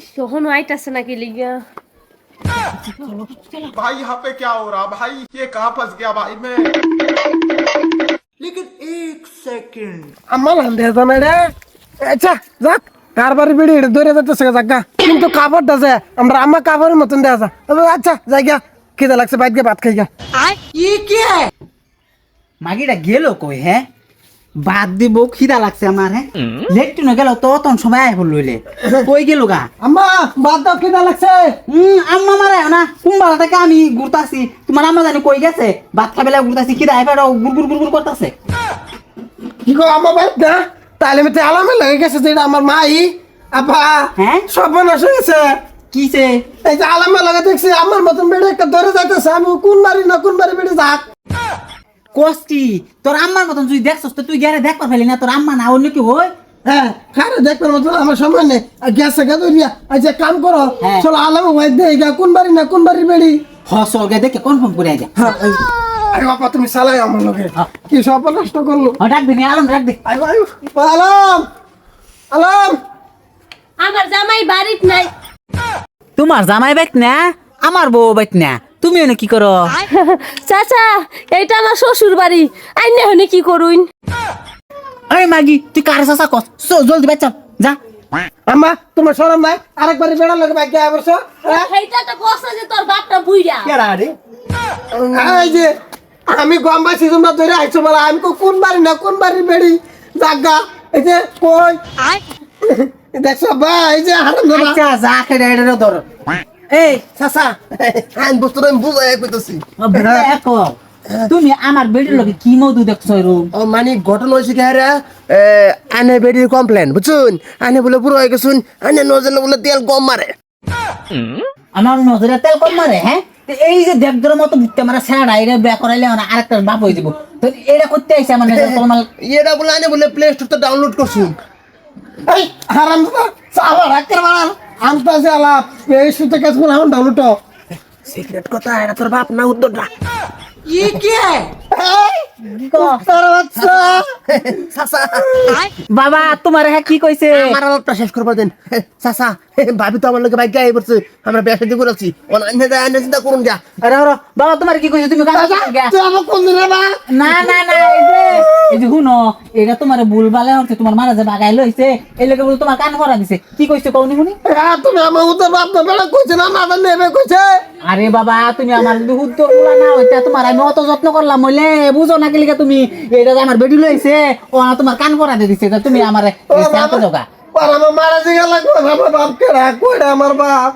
Sohan white ऐसे के लिए भाई यहाँ पे क्या हो रहा? भाई ये कहाँ फंस गया भाई? मैं लेकिन एक सेकंड आम्हाला अंदाज़ा नाही मेरे। अच्छा जाक कार पर भी कारभारी दो रहता तो सगा जागा। तुम तो काफ़र दस है। हम रामा आम्हा काबर मतून द्यायचा अब अच्छा जा लग से लक्ष के बात खाई आई ये क्या है? मागी डा गेलो कोई है? বাদ দিব খিদা লাগছে আমার হ্যাঁ লেট্রিন গেল তো তখন সময় আয় লইলে। কই গেল গা? আম্মা ভাত দাও খিদে লাগছে। হুম আম্মা মারা না কুম্বালা থেকে আমি ঘুরতাছি তোমার আম্মা জানি কই গেছে? ভাত খাবেলা ঘুরতাছি খিদা গুড় গুড় গুড় করতাছে কি গো আমার বাইক না তাহলে আমি তো আলামে লেগে গেছে যে এটা আমার মাই। আপা হ্যাঁ? সব হয়েছে কিসে এই যে আলামে লাগে দেখছি আমার মতন বেড়ে একটা ধরে যাইতেছে। আমি কোন বাড়ি না কোন বাড়ি বেড়ে যাক। কষ্টি তোর আম্মার মতন তুই দেখছস তো তুই গেলে দেখবার ফেলি না তোর আম্মা না অন্য কি হই হ্যাঁ খারে দেখবার মতন? আমার সময় নেই। আর গ্যাস গা ধরিয়া আচ্ছা কাম করো হ্যাঁ। চলো আলামে ভাই দে গা কোন বাড়ি না কোন বাড়ি? বেড়ি হসল গে দেখে কনফার্ম করে হ্যাঁ, আরে বাবা তুমি চালাই আমার লগে। কি সব নষ্ট করল? ডাক দিনি আলম ডাক দে আয় আয় আলাম আলাম। আমার জামাই বাড়িত নাই। তোমার জামাই বাইক না আমার বউ বাইক না। তুমি এনে কি করো? চাচা এইটা আমার শ্বশুর বাড়ি আইনে হনে কি করুন? আরে মাগি তুই কার সাসা কস? সো জলদি বাইচ যা। আম্মা তোমার সরম নাই? আরেকবার বেড়া লগে বাইক গায়ে বসো হ্যাঁ? সেইটা তো কষ্ট যে তোর বাপটা বুইরা এই যে আমি গম বাসি তোমরা ধরে আইছো বলা আমি কো কোন বাড়ি না কোন বাড়ি বেড়ি? জাগা এই যে কই? দেখছ বা এই যে হারাম আচ্ছা যা খেড়ে এটা ধর। এই চাচা। আইন বস্তু আমি বুঝাই কইতাছি তুমি আমার বেডির লগে কি মধু দেখছ রুম ও মানে ঘটনা হয়েছে কি হারা আনে বেডির কমপ্লেন বুঝছুন আনে বলে পুরো হয়ে গেছুন আনে নজলে বলে তেল কম মারে আমার নজরে তেল কম মারে হ্যাঁ এই যে দেবদর মতো ভুট্টা মারা ছেড়া এটা বিয়া করাইলে আমার আরেকটা বাপ হয়ে যাব। তো এটা করতে আইছে আমার নজর কলমাল এটা বলে আনে বলে প্লে স্টোর তো ডাউনলোড করছুন এই হারাম চাওয়া রাখতে পারার আমতা যে আলাপ এই সুতে কাজ বলে আমার ডাউনলোড সিক্রেট কথা এটা তোর বাপ না উত্তরটা কি? কি চাচা বাবা তোমার হ্যাঁ কি কইছে? আমার আলাপটা শেষ করবার দেন। চাচা ভাবি তো আমার লোকে বাইক গায়ে পড়ছে। আমরা ব্যবসা দিয়ে করেছি। অনলাইনে আইনে চিন্তা করুন যা আরে বাবা তোমার কি কইছে? তুমি না না না এই যে যে শুনো এটা তোমার ভুল বালে হচ্ছে তোমার মারা যে বাগাই লইছে এই লোকে বলে তোমার কান করা দিছে। কি কইছে কওনি শুনি? তুমি আমার উত্তর বাপ না বেড়া কইছে না মাথা নেবে কইছে? আরে বাবা তুমি আমার যদি উত্তরগুলা না হইতা তোমার আমি অত যত্ন করলাম বলে বুঝো না কেলিকা তুমি এটা যে আমার বেডি লইছে ও না তোমার কান করা দিয়ে দিছে তা তুমি আমার শান্ত জগা আমার মারা জিগা লাগবে আমার বাপ কেডা কইরা আমার বাপ।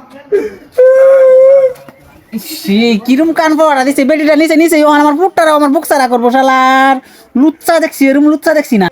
সে কিরম কান পড়া দিছে বেডিটা নিচে নিচে আমার বুকটারা আমার বুক করব, শালার। লুচ্চা দেখছি, এরম লুচ্চা দেখছি না।